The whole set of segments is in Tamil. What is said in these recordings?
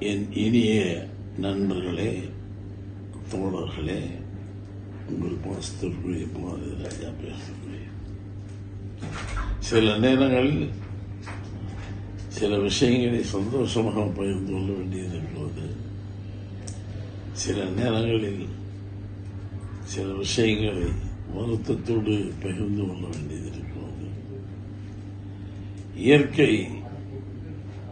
என் இனிய நண்பர்களே தோழர்களே உங்கள் பாசத்திற்குரிய பாரதி ராஜா பேசுகிறேன். சில நேரங்களில் சில விஷயங்களை சந்தோஷமாக பகிர்ந்து கொள்ள வேண்டியிருக்கிறது சில நேரங்களில் சில விஷயங்களை வருத்தத்தோடு பகிர்ந்து கொள்ள வேண்டியது இருக்கிறது இயற்கை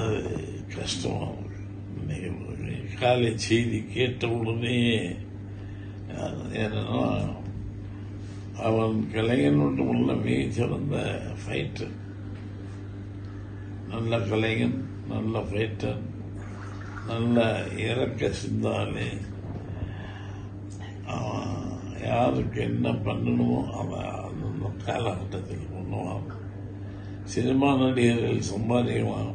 அது கஷ்டம் காலை செய்தி கேட்ட உடனே என்னன்னா அவன் கலைஞனோடு உள்ள மிக சிறந்த ஃபைட்டர் நல்ல கலைஞன் நல்ல ஃபைட்டர் நல்ல இறக்க சிந்தாலே அவன் யாருக்கு என்ன பண்ணணுமோ அவன் அந்த காலகட்டத்தில் பண்ணுவான். சினிமா நடிகர்கள் சம்பாதிக்கலாம்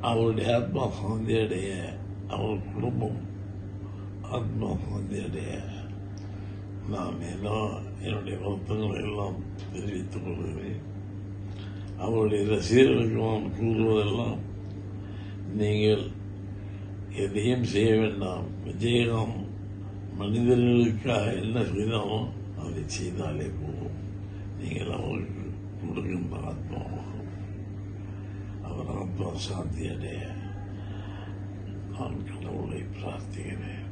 அவருடைய ஆத்மா சாந்தி அடைய அவர் குடும்பம் ஆத்மா சாந்தி அடைய நான் என்னுடைய வருத்தங்களை எல்லாம் தெரிவித்துக் கொள்கிறேன். அவருடைய ரசிகர்களுக்கு நான் கூறுவதெல்லாம் நீங்கள் எதையும் செய்ய வேண்டாம். விஜயகாந்த் மனிதர்களுக்காக என்ன செய்தாலும் அதை செய்தாலே போதும். நீங்கள் அவருக்கு கொடுக்கின்ற ஆத்மாவாகும். அவர் ஆத்மா சாந்தி அடைய நான் கடவுளை பிரார்த்திக்கிறேன்